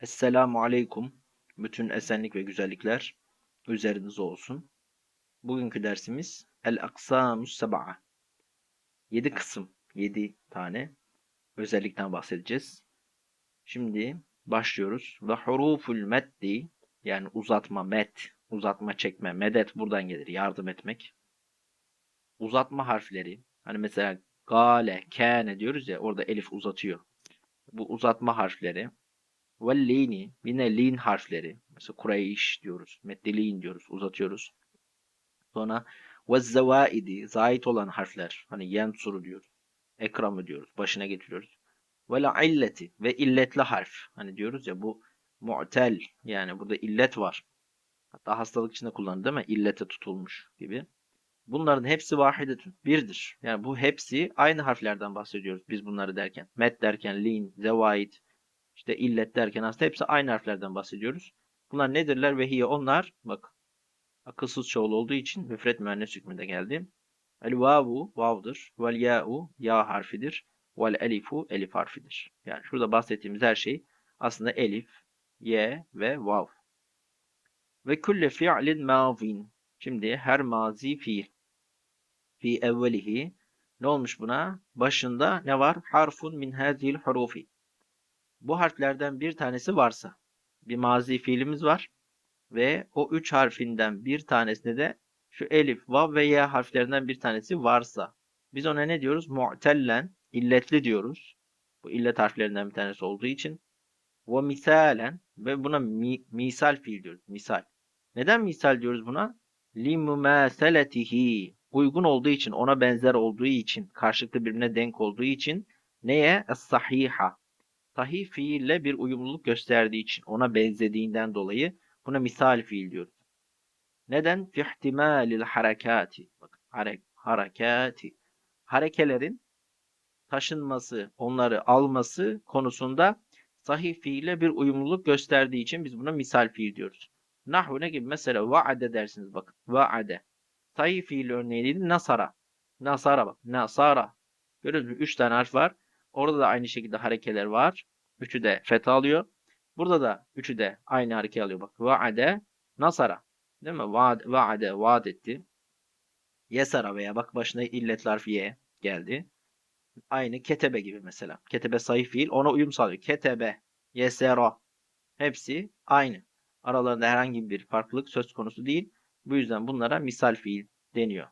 Esselamu Aleyküm. Bütün esenlik ve güzellikler üzerinize olsun. Bugünkü dersimiz El Aksamus Sab'a. 7 kısım, 7 tane özellikten bahsedeceğiz. Şimdi başlıyoruz. Ve huruful meddi yani uzatma, met, uzatma çekme, medet buradan gelir, yardım etmek. Uzatma harfleri, hani mesela gale, kâne diyoruz ya orada elif uzatıyor. Bu uzatma harfleri ve lini yine lin harfleri. Mesela Kureyş diyoruz. Meddilin diyoruz. Uzatıyoruz. Sonra ve zevaidi zait olan harfler. Hani yensuru diyoruz. Ekramı diyoruz. Başına getiriyoruz. Ve la illeti ve illetli harf. Hani diyoruz ya bu mu'tel yani burada illet var. Hatta hastalık içinde kullanılır değil mi? İllete tutulmuş gibi. Bunların hepsi vahidetün. Birdir. Yani bu hepsi aynı harflerden bahsediyoruz biz bunları derken. Met derken lin, zevaid, işte illet derken aslında hepsi aynı harflerden bahsediyoruz. Bunlar nedirler? Ve hiye onlar bak akılsız çoğul olduğu için müfret müennes hükmünde geldi. El vavu vavdır. Vel ya'u ya harfidir. Vel elifu elif harfidir. Yani şurada bahsettiğimiz her şey aslında elif, ye ve vav. Ve külle fi'lin mavin. Şimdi her mazi fiil. Fi evvelihi. Ne olmuş buna? Başında ne var? Harfun min hazil hurufi bu harflerden bir tanesi varsa bir mazi fiilimiz var ve o üç harfinden bir tanesinde de şu elif, vav ve ya harflerinden bir tanesi varsa biz ona ne diyoruz? Mu'tellen, illetli diyoruz. Bu illet harflerinden bir tanesi olduğu için. Ve misalen ve buna mi, misal fiil diyoruz. Misal. Neden misal diyoruz buna? Limumaseletihi. Uygun olduğu için, ona benzer olduğu için, karşılıklı birbirine denk olduğu için neye? Es-sahiha sahih fiille bir uyumluluk gösterdiği için ona benzediğinden dolayı buna misal fiil diyoruz. Neden? Fi ihtimalil harekati. Bakın harek, harekati. Harekelerin taşınması, onları alması konusunda sahih fiille bir uyumluluk gösterdiği için biz buna misal fiil diyoruz. Nahvu ne gibi? Mesela vaade dersiniz bakın. Vaade. Sahih fiil örneğiydi. Nasara. Nasara bak. Nasara. Görüyoruz mu? Üç tane harf var. Orada da aynı şekilde harekeler var. Üçü de fetha alıyor. Burada da üçü de aynı hareket alıyor. Bak vaade nasara. Değil mi? Vaad, vaade vaad etti. Yesara veya bak başına illet harfi ye geldi. Aynı ketebe gibi mesela. Ketebe sayı fiil ona uyum sağlıyor. Ketebe, yesera hepsi aynı. Aralarında herhangi bir farklılık söz konusu değil. Bu yüzden bunlara misal fiil deniyor.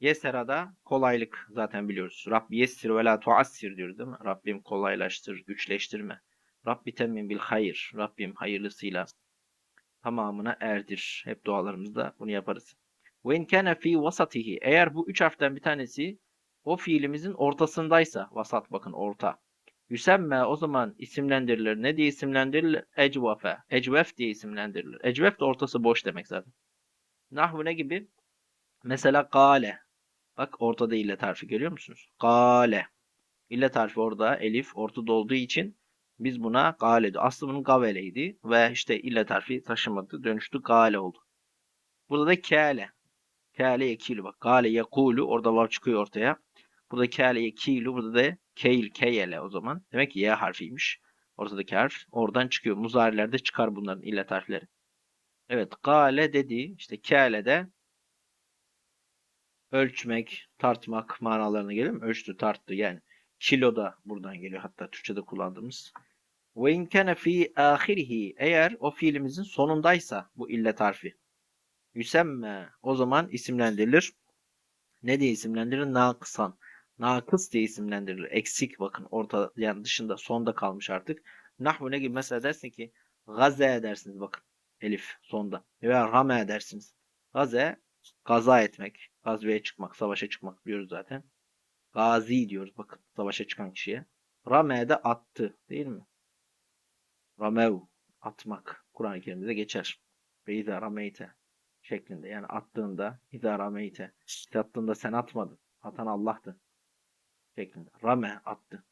Yesera'da kolaylık zaten biliyoruz. Rabbi yessir ve la tuassir diyoruz değil mi? Rabbim kolaylaştır, güçleştirme. Rabbi temmin bil hayır. Rabbim hayırlısıyla tamamına erdir. Hep dualarımızda bunu yaparız. Ve in kana fi vasatihi. Eğer bu üç harften bir tanesi o fiilimizin ortasındaysa, vasat bakın orta. Yüsemme o zaman isimlendirilir. Ne diye isimlendirilir? Ecvafe. Ecvef diye isimlendirilir. Ecvef de ortası boş demek zaten. Nahvu ne gibi? Mesela gale. Bak ortada illet harfi görüyor musunuz? Gale. İllet harfi orada elif ortada olduğu için biz buna gale diyor. Aslında bunun gaveleydi ve işte illet harfi taşımadı dönüştü gale oldu. Burada da kâle. Kâle yekilu bak. Gale yekulu orada vav çıkıyor ortaya. Burada kâle yekilu burada da keil keyele o zaman. Demek ki y harfiymiş. Ortadaki harf oradan çıkıyor. Muzarilerde çıkar bunların illet harfleri. Evet gale dedi işte kâle de ölçmek, tartmak manalarına gelir mi? Ölçtü, tarttı yani. Kilo da buradan geliyor hatta Türkçe'de kullandığımız. Ve in kana fi ahirihi eğer o fiilimizin sonundaysa bu illet harfi yüsemme o zaman isimlendirilir. Ne diye isimlendirilir? Nakısan. Nakıs diye isimlendirilir. Eksik bakın orta yani dışında sonda kalmış artık. Nahvu ne gibi mesela dersin ki gaze edersiniz bakın. Elif sonda. Veya rame edersiniz. Gaze gaza etmek. Gazveye çıkmak, savaşa çıkmak diyoruz zaten. Gazi diyoruz bakın savaşa çıkan kişiye. Rame de attı değil mi? Ramev atmak. Kur'an-ı Kerim'de geçer. Ve izâ rameyte şeklinde. Yani attığında izâ rameyte. Attığında sen atmadın. Atan Allah'tı. Şeklinde. Rame attı.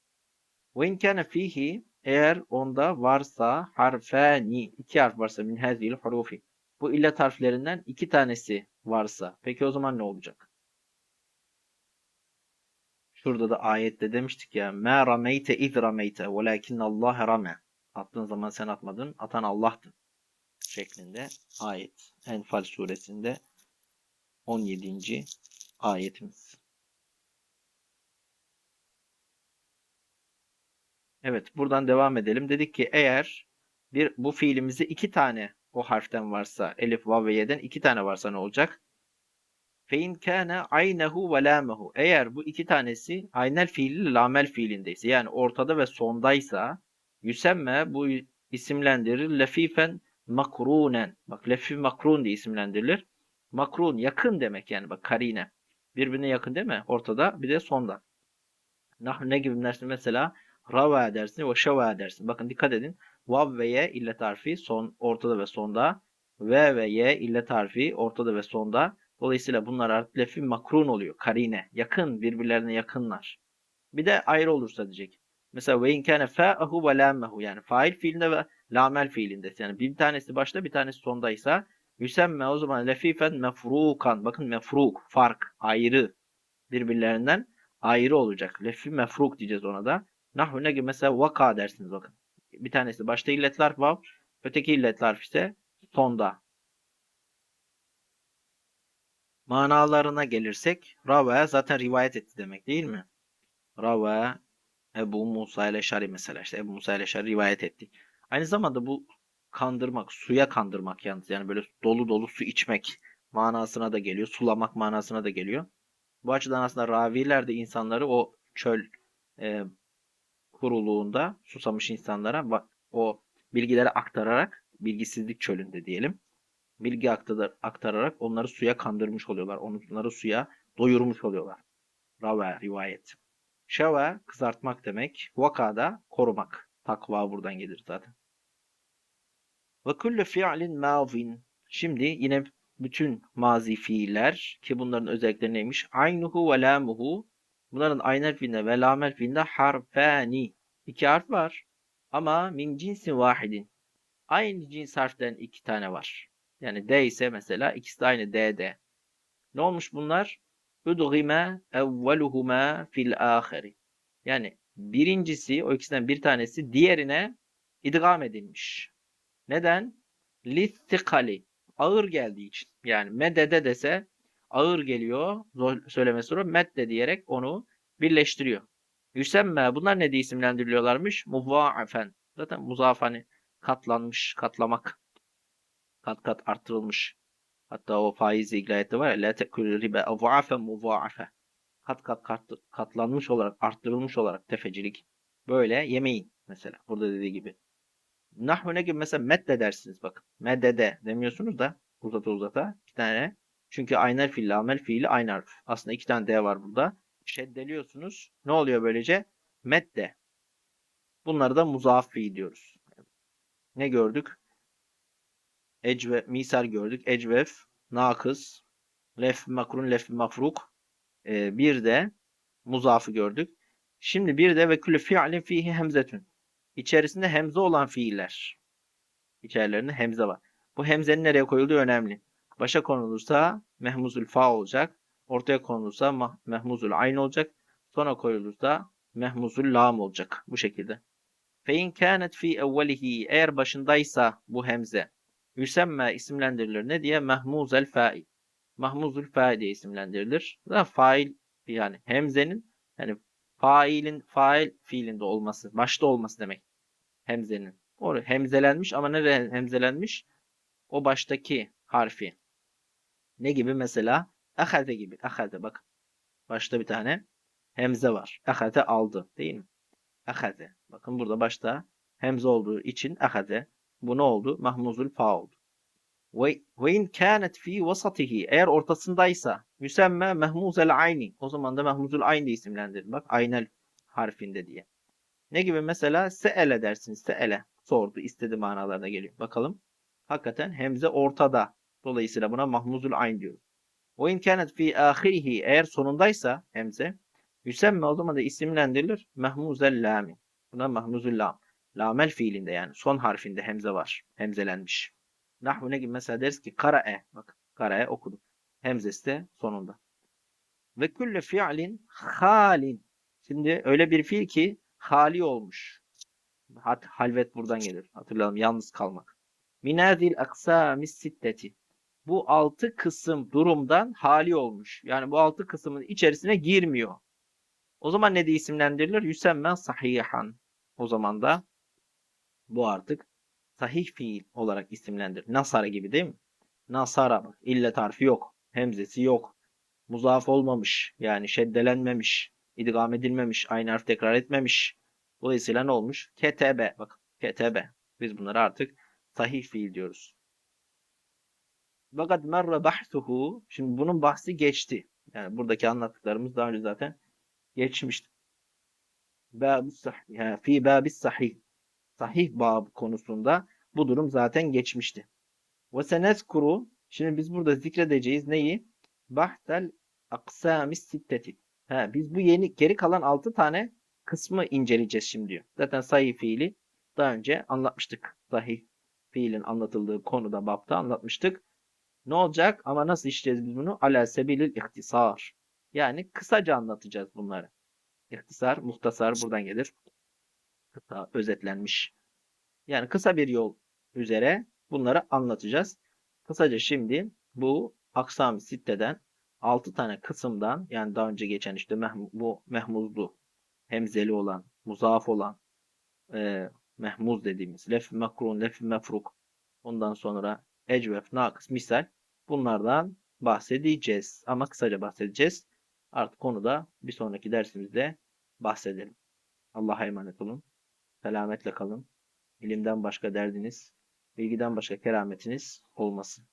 Ve in kâne fihi eğer onda varsa harfeni iki harf varsa min hazil hurufi bu illet harflerinden iki tanesi varsa peki o zaman ne olacak? Şurada da ayette demiştik ya. Ma rameyte iz rameyte velakin Allah rame. Attığın zaman sen atmadın, atan Allah'tı. Şeklinde ayet. Enfal suresinde 17. ayetimiz. Evet buradan devam edelim. Dedik ki eğer bir bu fiilimizi iki tane o harften varsa, elif, vav ve y'den iki tane varsa ne olacak? Fein kana aynehu ve lamehu. Eğer bu iki tanesi aynel fiili lamel fiilindeyse yani ortada ve sondaysa yüsemme bu isimlendirir lefifen makrunen. Bak lefif makrun diye isimlendirilir. Makrun yakın demek yani bak karine. Birbirine yakın değil mi? Ortada bir de sonda. Nah ne gibi dersin mesela rava dersin ve şava dersin. Bakın dikkat edin. Vav ve ye illet harfi son ortada ve sonda. V ve ye illet harfi ortada ve sonda. Dolayısıyla bunlar artık lefi makrun oluyor. Karine. Yakın. Birbirlerine yakınlar. Bir de ayrı olursa diyecek. Mesela ve inkâne fâ'ahu ve lâmehu. Yani fail fiilinde ve lamel fiilinde. Yani bir tanesi başta bir tanesi sondaysa yüsemme o zaman lefifen mefrukan. Bakın mefruk. Fark. Ayrı. Birbirlerinden ayrı olacak. Lefi mefruk diyeceğiz ona da. Nahu ne gibi mesela vaka dersiniz bakın. Bir tanesi başta illetler vav. Öteki illetler ise sonda. Manalarına gelirsek Rava zaten rivayet etti demek değil mi? Rava Ebu Musa ile Şari mesela işte Ebu Musa ile Şari rivayet etti. Aynı zamanda bu kandırmak, suya kandırmak yalnız yani böyle dolu dolu su içmek manasına da geliyor. Sulamak manasına da geliyor. Bu açıdan aslında raviler de insanları o çöl e, kuruluğunda susamış insanlara o bilgileri aktararak bilgisizlik çölünde diyelim bilgi aktararak onları suya kandırmış oluyorlar. Onları suya doyurmuş oluyorlar. Rava rivayet. Şeva kızartmak demek. Vakada korumak. Takva buradan gelir zaten. Ve kullu fi'lin mavin. Şimdi yine bütün mazi fiiller ki bunların özellikleri neymiş? Aynuhu ve lamuhu. Bunların aynel fiilinde ve lamel fiilinde harfani. İki harf var. Ama min cinsin vahidin. Aynı cins harften iki tane var. Yani D ise mesela ikisi de aynı D'de. Ne olmuş bunlar? Udgime evveluhuma fil ahiri. Yani birincisi o ikisinden bir tanesi diğerine idgam edilmiş. Neden? Littikali. Ağır geldiği için. Yani medede dese ağır geliyor. Söylemesi sonra medde diyerek onu birleştiriyor. Yüsemme bunlar ne diye isimlendiriliyorlarmış? Muvaafen. Zaten muzaf hani katlanmış, katlamak kat kat arttırılmış. Hatta o faiz ilgili var ya la tekul riba adhaafen mudhaafe. Kat kat kat katlanmış olarak, arttırılmış olarak tefecilik. Böyle yemeyin mesela. Burada dediği gibi. Nahvu ne gibi mesela medde dersiniz bakın. Meddede demiyorsunuz da uzata uzata iki tane. Çünkü aynel fiil, amel fiili aynı. Aslında iki tane D var burada. Şeddeliyorsunuz. Ne oluyor böylece? Medde. Bunları da muzaf fiil diyoruz. Ne gördük? ecve, misal gördük. Ecvef, nakız, lef makrun, lef mafruk. Ee, bir de muzafı gördük. Şimdi bir de ve külü fi'lin fihi hemzetün. İçerisinde hemze olan fiiller. İçerilerinde hemze var. Bu hemzenin nereye koyulduğu önemli. Başa konulursa mehmuzul fa olacak. Ortaya konulursa mehmuzul ayn olacak. Sonra koyulursa mehmuzul lam olacak. Bu şekilde. Fe in kânet fi evvelihi eğer başındaysa bu hemze Yüsemme isimlendirilir. Ne diye? Mahmuzel fail. Mahmuzul fail diye isimlendirilir. Da fail yani hemzenin yani failin fail fiilinde olması, başta olması demek. Hemzenin. O hemzelenmiş ama ne hemzelenmiş? O baştaki harfi. Ne gibi mesela? Ahade gibi. Ahade bak. Başta bir tane hemze var. Ahade aldı değil mi? Ahade. Bakın burada başta hemze olduğu için ahade. Bu ne oldu? Mahmuzul fa oldu. Ve in kânet fi vasatihi eğer ortasındaysa müsemme mehmuzel ayni o zaman da mehmuzul ayn diye isimlendirir. Bak aynel harfinde diye. Ne gibi mesela se'ele dersiniz. Se'ele sordu, istedi manalarına geliyor. Bakalım. Hakikaten hemze ortada. Dolayısıyla buna mahmuzul ayn diyoruz. Ve in kânet fi ahirihi eğer sonundaysa hemze yüsemme o zaman da isimlendirilir. Mehmuzel lami. Buna mahmuzul lam. Lamel fiilinde yani son harfinde hemze var. Hemzelenmiş. Nahvu ne gibi mesela deriz ki kara'e. Bak kara'e okudum. Hemzesi de sonunda. Ve külle fi'lin halin. Şimdi öyle bir fiil ki hali olmuş. Hat, halvet buradan gelir. Hatırlayalım yalnız kalmak. Minazil aksamis sitteti. Bu altı kısım durumdan hali olmuş. Yani bu altı kısmın içerisine girmiyor. O zaman ne diye isimlendirilir? Yüsemmen sahihan. O zaman da bu artık sahih fiil olarak isimlendirilir. Nasara gibi değil mi? Nasara bak. İllet harfi yok. Hemzesi yok. Muzaf olmamış. Yani şeddelenmemiş. idgam edilmemiş. Aynı harf tekrar etmemiş. Dolayısıyla ne olmuş? Ketebe. Bak. Ketebe. Biz bunları artık sahih fiil diyoruz. Fakat merre bahsuhu. Şimdi bunun bahsi geçti. Yani buradaki anlattıklarımız daha önce zaten geçmişti. Bab. Yani fi babis sahih. Sahih bab konusunda bu durum zaten geçmişti. Ve senezkuru. Şimdi biz burada zikredeceğiz neyi? Bahsel aksamis sitteti. Ha, biz bu yeni geri kalan 6 tane kısmı inceleyeceğiz şimdi diyor. Zaten sahih fiili daha önce anlatmıştık. Sahih fiilin anlatıldığı konuda bapta anlatmıştık. Ne olacak? Ama nasıl işleyeceğiz biz bunu? Ala sebilil ihtisar. Yani kısaca anlatacağız bunları. İhtisar, muhtasar buradan gelir. Kısa, özetlenmiş. Yani kısa bir yol üzere bunları anlatacağız. Kısaca şimdi bu aksam sitteden 6 tane kısımdan yani daha önce geçen işte bu mehmuzlu, hemzeli olan, muzaf olan, e, mehmuz dediğimiz, lef makrun, lef mefruk, ondan sonra ecvef, nakıs, misal bunlardan bahsedeceğiz. Ama kısaca bahsedeceğiz. Artık konuda bir sonraki dersimizde bahsedelim. Allah'a emanet olun. Selametle kalın. İlimden başka derdiniz, bilgiden başka kerametiniz olmasın.